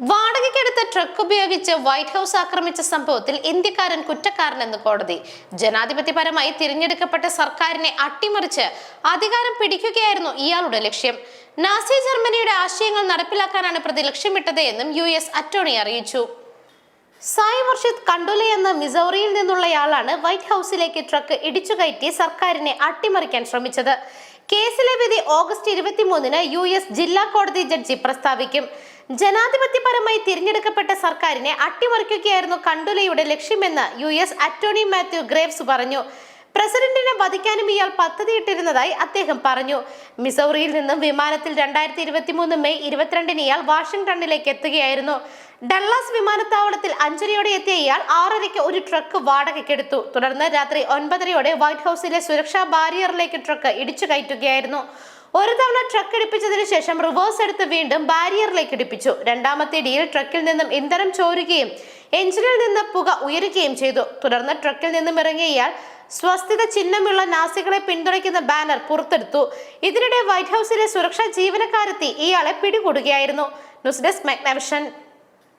വാടകയ്ക്കെടുത്ത truck ഉപയോഗിച്ച് white house ആക്രമിച്ച സംഭവത്തിൽ ഇന്ത്യക്കാരൻ കുറ്റക്കാരനെന്ന് കോടതി. ജനാധിപത്യപരമായി തിരഞ്ഞെടുക്കപ്പെട്ട സർക്കാരിനെ അട്ടിമറിച്ച് അധികാരം പിടിക്കുകയായിരുന്നു ഇയാളുടെ ലക്ഷ്യം. നാസി ജർമ്മനിയുടെ ആശയങ്ങൾ നടപ്പിലാക്കാനാണ് പ്രതി ലക്ഷ്യമിട്ടത് എന്നും യു എസ് അറിയിച്ചു. സായ് മുർഷിദ് കണ്ടുല എന്ന മിസൗറിയിൽ നിന്നുള്ളയാളാണ് വൈറ്റ് ഹൗസിലേക്ക് ട്രക്ക് ഇടിച്ചു കയറ്റി സർക്കാരിനെ അട്ടിമറിക്കാൻ ശ്രമിച്ചത്. കേസിലെ വിധി ഓഗസ്റ്റ് ഇരുപത്തിമൂന്നിന് യു എസ് ജില്ലാ കോടതി ജഡ്ജി പ്രസ്താവിക്കും. ജനാധിപത്യപരമായി തിരഞ്ഞെടുക്കപ്പെട്ട സർക്കാരിനെ അട്ടിമറിക്കുകയായിരുന്നു കണ്ടുലയുടെ ലക്ഷ്യമെന്ന് U S attorney Matthew Graves പറഞ്ഞു. പ്രസിഡന്റിനെ വധിക്കാനും ഇയാൾ പദ്ധതിയിട്ടിരുന്നതായി അദ്ദേഹം പറഞ്ഞു. മിസോറിയിൽ നിന്നും വിമാനത്തിൽ രണ്ടായിരത്തി ഇരുപത്തി മൂന്ന് മെയ് ഇരുപത്തിരണ്ടിന് ഇയാൾ വാഷിംഗ്ടണിലേക്ക് എത്തുകയായിരുന്നു. ഡള്ളാസ് വിമാനത്താവളത്തിൽ അഞ്ചരയോടെ എത്തിയ ഇയാൾ ആറരയ്ക്ക് ഒരു ട്രക്ക് വാടകയ്ക്കെടുത്തു. തുടർന്ന് രാത്രി ഒൻപതരയോടെ വൈറ്റ് ഹൗസിലെ സുരക്ഷാ ബാരിയറിലേക്ക് ട്രക്ക് ഇടിച്ചു കയറ്റുകയായിരുന്നു. ഒരു തവണ ട്രക്ക് ഇടിപ്പിച്ചതിനു ശേഷം റിവേഴ്സ് എടുത്ത് വീണ്ടും ബാരിയറിലേക്ക് ഇടിപ്പിച്ചു. രണ്ടാമത്തെ ഇടിയിൽ ട്രക്കിൽ നിന്നും ഇന്ധനം ചോരുകയും എഞ്ചിനിൽ നിന്ന് പുക ഉയരുകയും ചെയ്തു. തുടർന്ന് ട്രക്കിൽ നിന്നും ഇറങ്ങിയ ഇയാൾ സ്വസ്ഥിത ചിഹ്നമുള്ള നാസികളെ പിന്തുണയ്ക്കുന്ന ബാനർ പുറത്തെടുത്തു. ഇതിനിടെ വൈറ്റ് ഹൗസിലെ സുരക്ഷാ ജീവനക്കാരെത്തി ഇയാളെ പിടികൂടുകയായിരുന്നു. News desk Magnavision.